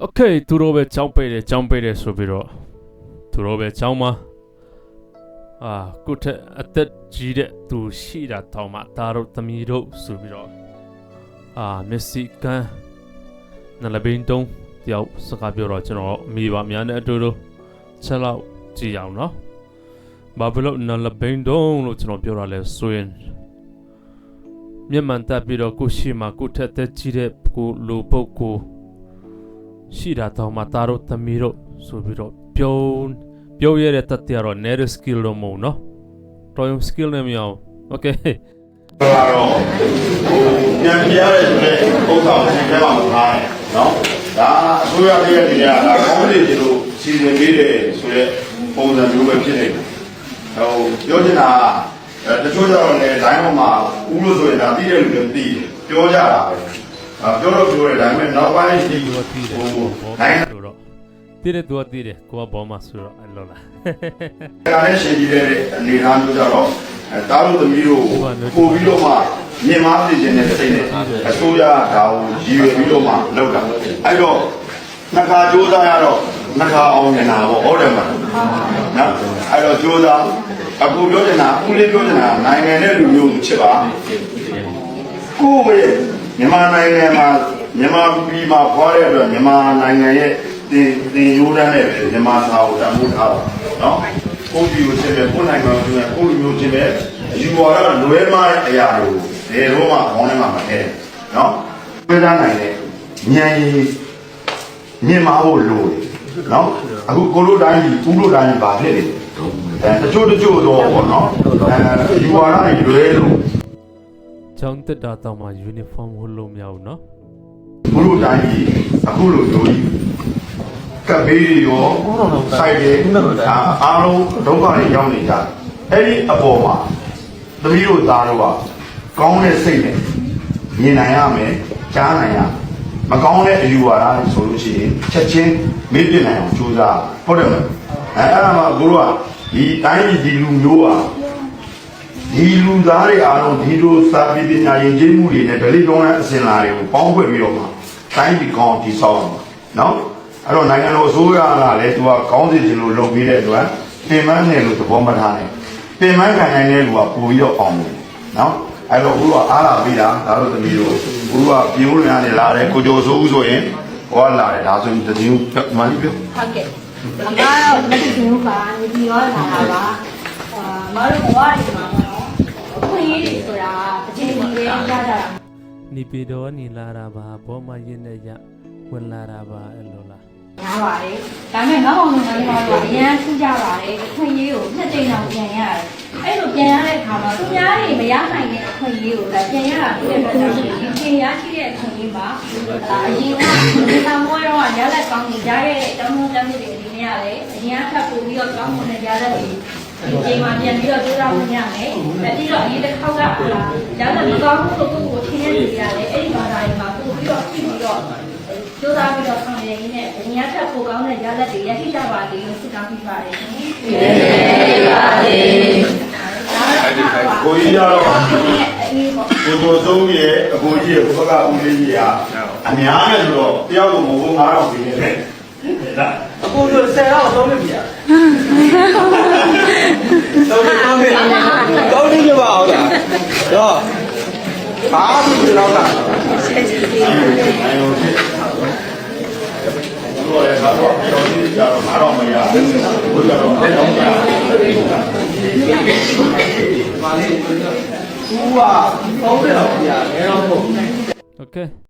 โอเคသူတို့ပဲចောင်းပိတ်တယ်ចောင်းပိတ်တယ်ဆိုပြီးတော့သူတို့ပဲចောင်းမှာအာကုထက်အသက်ကြီးတဲ့သူရှိတာတောင်မှဒါတို့သမီးတို့ဆိုပြီးတော့အာမက်ဆီကန်နလဘင်းတုံးတယောက်စကားပြောတော့ကျွန်တော်မိပါများနဲ့အတူတူချက်လောက်ကြည့်အောင်နော်ဘာဖြစ်လို့နလဘင်းတုံးလို့ကျွန်တော်ပြောတာလဲဆိုရင်မျက်မှန်တက်ပြီးတော့ကိုရှိမှာကိုထက်သက်ကြီးတဲ့ကိုလူပုတ်ကို ရှိတာတော့မှသားတို့သမီးတို့ဆိုပြီးတော့ပြောပြောရတဲ့တတ်တရားတော့ net skill တော့မဟုတ်နော်တော်ရုံ skill နဲ့မရအောင် okay ကတော့ဟိုပြန်ပြရတဲ့ဆိုတဲ့ပုံစံကိုဒီထဲမှာထားတယ်နော်ဒါအစိုးရရဲ့အနေနဲ့ကကောင်းတယ်လို့စီစဉ်ပေးတယ်ဆိုတဲ့ပုံစံမျိုးပဲဖြစ်နေတယ်ဟိုပြောချင်တာကအဲတချို့ကျတော့လည်းဒိုင်းပေါ်မှာဥလို့ဆိုရင်ဒါသိတဲ့လူတွေသိတယ်ပြောကြတာပဲအဲ ပြောတော့ပြောတယ်ဒါပေမဲ့နောက်ပိုင်းဒီသူဟိုကတည်တယ်ဒိုကိုင်းဘောဆိုတော့တည်တယ်သူကတည်တယ်ကိုကဘောမှာဆိုတော့အဲ့လိုလားဒါနဲ့ရှင်ကြီးတဲ့အနေအထားမျိုးကြတော့အဲတားလို့သမီးတို့ပို့ပြီးတော့မှမြင်မာသိခြင်းနဲ့စိတ်နဲ့အစိုးရကဒါကိုရည်ရွယ်ပြီးတော့မှလုပ်တာအဲ့တော့နှစ်ခါကြိုးစားရတော့နှစ်ခါအောင်နေတာပေါ့ဟုတ်တယ်မလားနော်အဲ့တော့ကြိုးစားအခုပြောချင်တာအခုလေးပြောချင်တာနိုင်ငံနဲ့လူမျိုးကိုချစ်ပါကိုယ့်ရဲ့ မြန်မာနိုင်ငံမှာမြန်မာပြည်မှာဖွားတဲ့အတွက်မြန်မာနိုင်ငံရဲ့တင်တင်ရိုးတန်းနဲ့ပဲမြန်မာစာကိုတန်ဖိုးထားပါနော်ကိုယ့်ပြည်ကိုချစ်တယ်ကိုယ့်နိုင်ငံကိုချစ်တယ်ကိုယ့်လူမျိုးချစ်တယ်အယူဝါဒလွဲမအရာတွေကိုဘယ်တော့မှခေါင်းထဲမှာမထည့်နော်ပြေးသားနိုင်တဲ့ဉာဏ်ရည်မြင်မဖို့လိုတယ်နော်အခုကိုလိုတိုင်းကြီးဦးလိုတိုင်းကြီးဗာဖြစ်နေတယ်အဲတချို့တချို့တော့ပေါ့နော်အဲယူဝါဒတွေလွဲလို့ ချောင်းတက်တာတော့မှ uniform ဝတ်လို့မရဘူးနော်ဘုလိုတိုင်းကြီးအခုလိုမျိုးကြီးကပ်ဘေးတွေရောဆိုင်တွေအာအားလုံးဒုက္ခတွေရောက်နေကြတယ်အဲ့ဒီအပေါ်မှာသမီးတို့သားတို့ကကောင်းတဲ့စိတ်နဲ့မြင်နိုင်ရမယ်ကြားနိုင်ရမယ်မကောင်းတဲ့အယူဝါဒတွေဆိုလို့ရှိရင်ချက်ချင်းမေ့ပြနိုင်အောင်ကြိုးစားဟုတ်တယ်မလားအဲအဲ့ဒါမှဘုလိုကဒီတိုင်းပြည်ဒီလူမျိုးอ่ะ ဒီလူသားတွေအားလုံးဒီလိုစာပေပညာယဉ်ကျေးမှုတွေနဲ့ဒလိကောင်းတဲ့အစဉ်လာတွေကိုပေါင်းဖွဲ့ပြီးတော့မှတိုင်းပြည်ကောင်းတည်ဆောက်အောင်နော်အဲ့တော့နိုင်ငံတော်အစိုးရကလည်းသူကကောင်းစီခြင်းလို့လုပ်ပြီးတဲ့အတွက်ပြင်ပန်းတယ်လို့သဘောမထားနဲ့ပြင်ပန်းခံနိုင်တဲ့လူကပို့ပြီးတော့အောင်တယ်နော်အဲ့တော့ဘုရားအားလာပြီးတာဒါတို့သမီးတို့ဘုရားပြင်းလို့ရနေလာတယ်ကိုကျော်စိုးဦးဆိုရင်ဟောလာတယ်ဒါဆိုရင်တည်င်းမန်ပြောဟုတ်ကဲ့အမကတော့လက်ရှိမျိုးကနေပြီးတော့လာတာပါအာမတို့ဘဝတွေမှာ ပေါ့နော်ခွင့်ရည်တွေဆိုတာတစ်ချိန်ကြီးပဲရကြတာနေပြည်တော်ကနေလာတာပါဘောမရင်းနဲ့ရဝင်လာတာပါအဲ့လိုလားညားပါတယ်ဒါပေမဲ့ငေါ့အောင်လုံးတွေကတော့အရန်ထူးကြပါတယ်အခွင့်အရေးကိုနှစ်ကြိမ်အောင်ပြန်ရတယ်အဲ့လိုပြန်ရတဲ့အခါမှာသူများတွေမရနိုင်တဲ့အခွင့်အရေးကိုလည်းပြန်ရတာဖြစ်တဲ့အတွက်ကြောင့်ပြန်ရရှိတဲ့အခွင့်အရေးမှာအာအရင်ကဒီကမွေးတော့ရလက်ကောင်းနေကြတဲ့တောင်းတမ်းမှုတွေအနေနဲ့ကလည်းအရင်ကထပ်ပို့ပြီးတော့ကောင်းမွန်တဲ့ရလက်တွေ ဒီချိန်မှာပြန်ပြီးတော့ကြိုးစားဖို့ညမယ်။အဲပြီးတော့အရင်တစ်ခေါက်ကအာရတဲ့မကောင်းမှုလို့ကိုယ်ကိုထင်နေနေရတယ်။အဲ့ဒီမှာဒါတွေမှာပို့ပြီးတော့ကြည့်ပြီးတော့ကြိုးစားပြီးတော့ဆောင်ရည်ရင်းနဲ့အရင်ကထပ်ပိုကောင်းတဲ့ရလက်တွေရရှိကြပါသေးလို့ဆုတောင်းပေးပါတယ်ရှင်။ကျေးဇူးပါစေ။ကိုကြီးရတော့အေးပေါ့ကိုကျော်စိုးရဲ့အကိုကြီးရဲ့ဘုကဦးလေးကြီးကအများနဲ့ဆိုတော့တယောက်ကိုမဟုတ်9000ပေးနေတယ်ဒါအခုဆို10တော့သုံးနေပြီอ่ะသုံးနေသုံးနေသုံးနေပြပါအောင်လား တော့ဘာလို့ဒီလောက်လားနိုင်လို့ဖြစ်ဘုရားရဲ့ဘာ